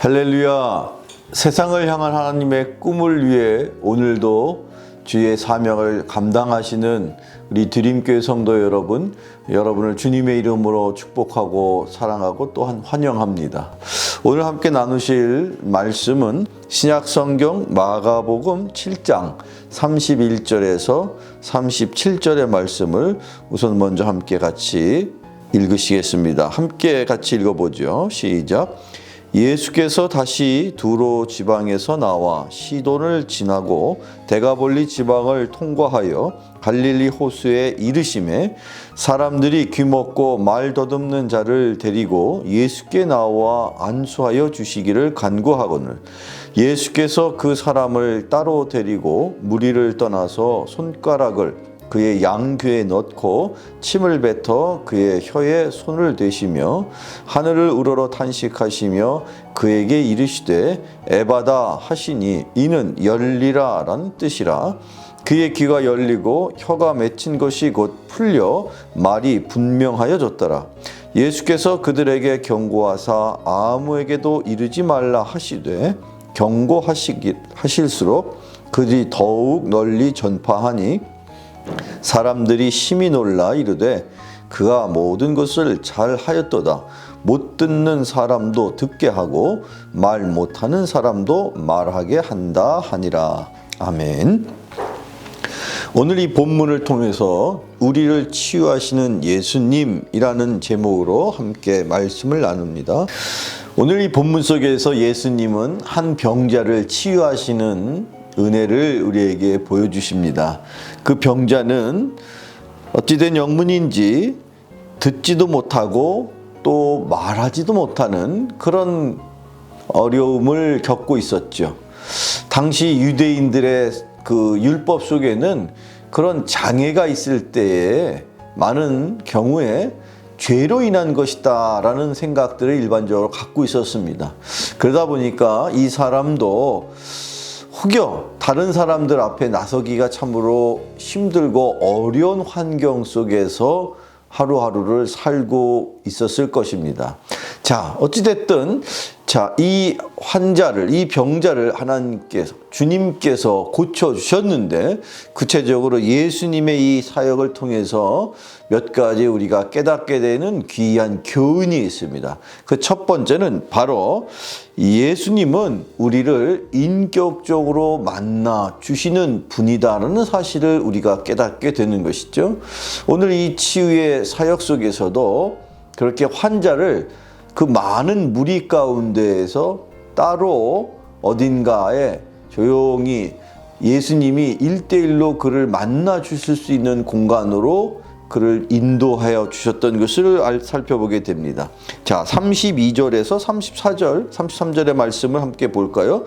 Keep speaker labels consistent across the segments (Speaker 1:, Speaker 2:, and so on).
Speaker 1: 할렐루야. 세상을 향한 하나님의 꿈을 위해 오늘도 주의 사명을 감당하시는 우리 드림교회 성도 여러분, 여러분을 주님의 이름으로 축복하고 사랑하고 또한 환영합니다. 오늘 함께 나누실 말씀은 신약 성경 마가복음 7장 31절에서 37절의 말씀을 우선 먼저 함께 같이 읽으시겠습니다. 함께 같이 읽어보죠. 시작. 예수께서 다시 두로 지방에서 나와 시돈을 지나고 대가볼리 지방을 통과하여 갈릴리 호수에 이르심에 사람들이 귀먹고 말 더듬는 자를 데리고 예수께 나와 안수하여 주시기를 간구하거늘. 예수께서 그 사람을 따로 데리고 무리를 떠나서 손가락을 그의 양귀에 넣고 침을 뱉어 그의 혀에 손을 대시며 하늘을 우러러 탄식하시며 그에게 이르시되 에바다 하시니 이는 열리라란 뜻이라. 그의 귀가 열리고 혀가 맺힌 것이 곧 풀려 말이 분명하여졌더라. 예수께서 그들에게 경고하사 아무에게도 이르지 말라 하시되 경고하실수록 그들이 더욱 널리 전파하니 사람들이 심히 놀라 이르되 그가 모든 것을 잘 하였도다. 못 듣는 사람도 듣게 하고 말 못하는 사람도 말하게 한다 하니라. 아멘. 오늘 이 본문을 통해서 우리를 치유하시는 예수님이라는 제목으로 함께 말씀을 나눕니다. 오늘 이 본문 속에서 예수님은 한 병자를 치유하시는 은혜를 우리에게 보여주십니다. 그 병자는 어찌된 영문인지 듣지도 못하고 또 말하지도 못하는 그런 어려움을 겪고 있었죠. 당시 유대인들의 그 율법 속에는 그런 장애가 있을 때에 많은 경우에 죄로 인한 것이다라는 생각들을 일반적으로 갖고 있었습니다. 그러다 보니까 이 사람도 혹여 다른 사람들 앞에 나서기가 참으로 힘들고 어려운 환경 속에서 하루하루를 살고 있었을 것입니다. 자, 어찌됐든, 자, 이 환자를, 이 병자를 하나님께서, 주님께서 고쳐주셨는데, 구체적으로 예수님의 이 사역을 통해서 몇 가지 우리가 깨닫게 되는 귀한 교훈이 있습니다. 그 첫 번째는 바로 예수님은 우리를 인격적으로 만나 주시는 분이다라는 사실을 우리가 깨닫게 되는 것이죠. 오늘 이 치유의 사역 속에서도 그렇게 환자를 그 많은 무리 가운데에서 따로 어딘가에 조용히 예수님이 일대일로 그를 만나 주실 수 있는 공간으로 그를 인도하여 주셨던 것을 살펴보게 됩니다. 자, 32절에서 34절, 33절의 말씀을 함께 볼까요?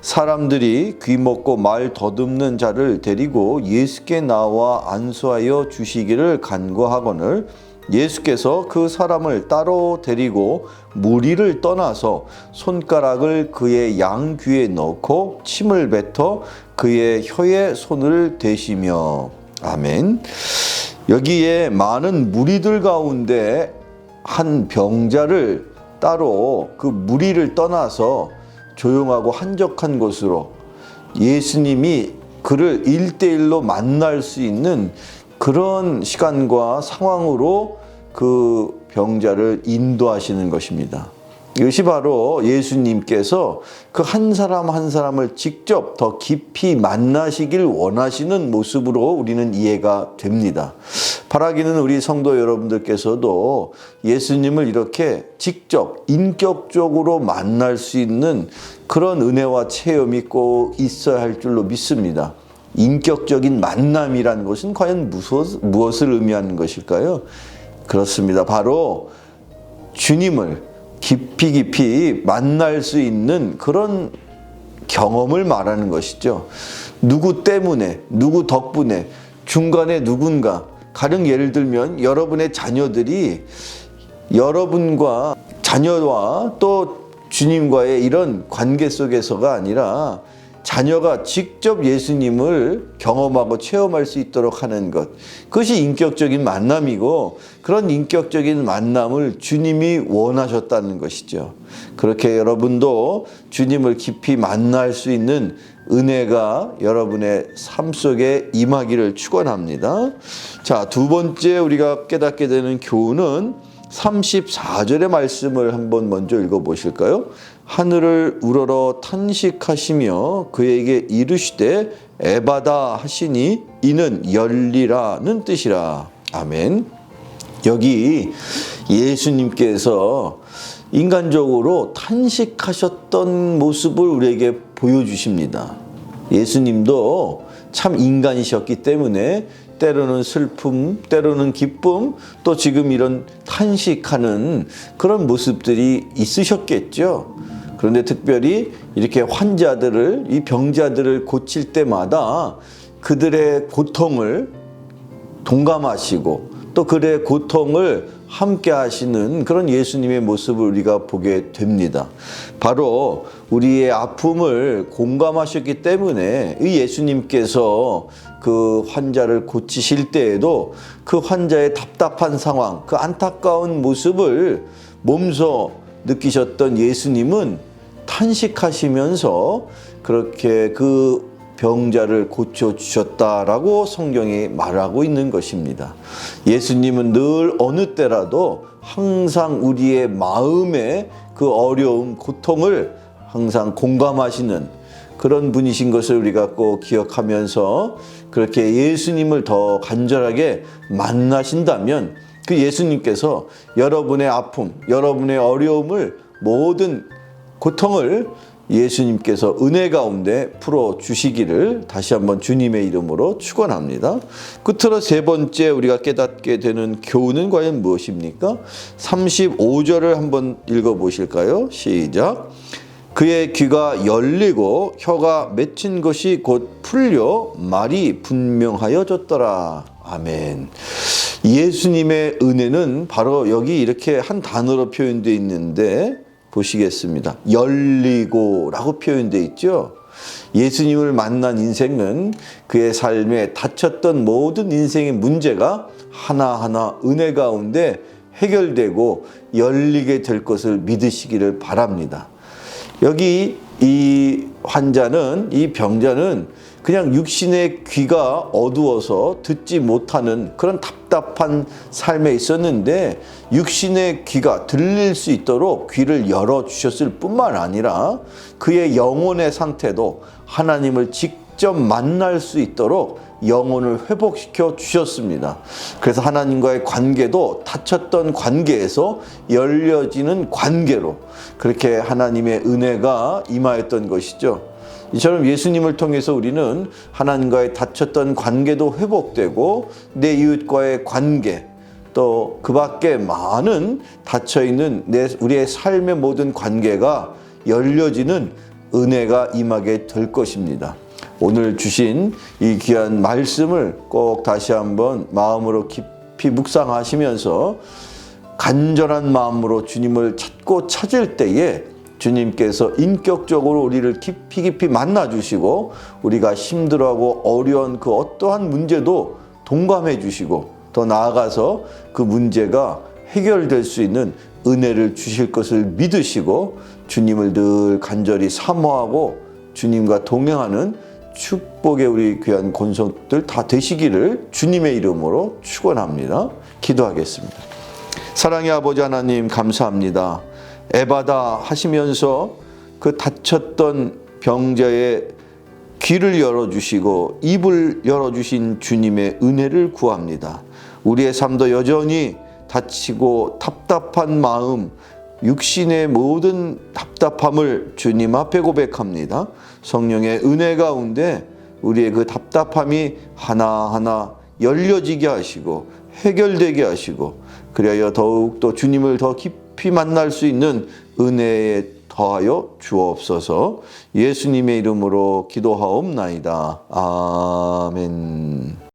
Speaker 1: 사람들이 귀 먹고 말 더듬는 자를 데리고 예수께 나와 안수하여 주시기를 간구하거늘 예수께서 그 사람을 따로 데리고 무리를 떠나서 손가락을 그의 양 귀에 넣고 침을 뱉어 그의 혀에 손을 대시며 아멘. 여기에 많은 무리들 가운데 한 병자를 따로 그 무리를 떠나서 조용하고 한적한 곳으로 예수님이 그를 일대일로 만날 수 있는 그런 시간과 상황으로 그 병자를 인도하시는 것입니다. 이것이 바로 예수님께서 그 한 사람 한 사람을 직접 더 깊이 만나시길 원하시는 모습으로 우리는 이해가 됩니다. 바라기는 우리 성도 여러분들께서도 예수님을 이렇게 직접 인격적으로 만날 수 있는 그런 은혜와 체험이 꼭 있어야 할 줄로 믿습니다. 인격적인 만남이라는 것은 과연 무엇을 의미하는 것일까요? 그렇습니다. 바로 주님을 깊이 깊이 만날 수 있는 그런 경험을 말하는 것이죠. 누구 때문에, 누구 덕분에, 중간에 누군가, 가령 예를 들면 여러분의 자녀들이 여러분과 자녀와 또 주님과의 이런 관계 속에서가 아니라 자녀가 직접 예수님을 경험하고 체험할 수 있도록 하는 것. 그것이 인격적인 만남이고 그런 인격적인 만남을 주님이 원하셨다는 것이죠. 그렇게 여러분도 주님을 깊이 만날 수 있는 은혜가 여러분의 삶 속에 임하기를 축원합니다. 자, 두 번째 우리가 깨닫게 되는 교훈은 34절의 말씀을 한번 먼저 읽어 보실까요? 하늘을 우러러 탄식하시며 그에게 이르시되 에바다 하시니 이는 열리라는 뜻이라. 아멘. 여기 예수님께서 인간적으로 탄식하셨던 모습을 우리에게 보여주십니다. 예수님도 참 인간이셨기 때문에 때로는 슬픔, 때로는 기쁨, 또 지금 이런 탄식하는 그런 모습들이 있으셨겠죠. 그런데 특별히 이렇게 환자들을, 이 병자들을 고칠 때마다 그들의 고통을 동감하시고 또 그들의 고통을 함께 하시는 그런 예수님의 모습을 우리가 보게 됩니다. 바로 우리의 아픔을 공감하셨기 때문에 이 예수님께서 그 환자를 고치실 때에도 그 환자의 답답한 상황, 그 안타까운 모습을 몸소 느끼셨던 예수님은 탄식하시면서 그렇게 그 병자를 고쳐 주셨다라고 성경이 말하고 있는 것입니다. 예수님은 늘 어느 때라도 항상 우리의 마음의 그 어려움, 고통을 항상 공감하시는 그런 분이신 것을 우리가 꼭 기억하면서 그렇게 예수님을 더 간절하게 만나신다면 그 예수님께서 여러분의 아픔, 여러분의 어려움을 모든 고통을 예수님께서 은혜 가운데 풀어 주시기를 다시 한번 주님의 이름으로 축원합니다. 끝으로 세 번째 우리가 깨닫게 되는 교훈은 과연 무엇입니까? 35절을 한번 읽어 보실까요? 시작. 그의 귀가 열리고 혀가 맺힌 것이 곧 풀려 말이 분명하여졌더라. 아멘. 예수님의 은혜는 바로 여기 이렇게 한 단어로 표현되어 있는데 보시겠습니다. 열리고라고 표현되어 있죠. 예수님을 만난 인생은 그의 삶에 닫혔던 모든 인생의 문제가 하나하나 은혜 가운데 해결되고 열리게 될 것을 믿으시기를 바랍니다. 여기 이 환자는 이 병자는 그냥 육신의 귀가 어두워서 듣지 못하는 그런 답 답한 삶에 있었는데 육신의 귀가 들릴 수 있도록 귀를 열어 주셨을 뿐만 아니라 그의 영혼의 상태도 하나님을 직접 만날 수 있도록 영혼을 회복시켜 주셨습니다. 그래서 하나님과의 관계도 닫혔던 관계에서 열려지는 관계로 그렇게 하나님의 은혜가 임하였던 것이죠. 이처럼 예수님을 통해서 우리는 하나님과의 닫혔던 관계도 회복되고 내 이웃과의 관계 또 그 밖에 많은 닫혀 있는 내 우리의 삶의 모든 관계가 열려지는 은혜가 임하게 될 것입니다. 오늘 주신 이 귀한 말씀을 꼭 다시 한번 마음으로 깊이 묵상하시면서 간절한 마음으로 주님을 찾고 찾을 때에 주님께서 인격적으로 우리를 깊이 깊이 만나 주시고 우리가 힘들어하고 어려운 그 어떠한 문제도 동감해 주시고 더 나아가서 그 문제가 해결될 수 있는 은혜를 주실 것을 믿으시고 주님을 늘 간절히 사모하고 주님과 동행하는 축복의 우리 귀한 권속들 다 되시기를 주님의 이름으로 축원합니다. 기도하겠습니다. 사랑의 아버지 하나님 감사합니다. 에바다 하시면서 그 다쳤던 병자의 귀를 열어주시고 입을 열어주신 주님의 은혜를 구합니다. 우리의 삶도 여전히 다치고 답답한 마음, 육신의 모든 답답함을 주님 앞에 고백합니다. 성령의 은혜 가운데 우리의 그 답답함이 하나하나 열려지게 하시고 해결되게 하시고 그리하여 더욱더 주님을 더 깊이 만날 수 있는 은혜에 더하여 주옵소서 예수님의 이름으로 기도하옵나이다. 아멘.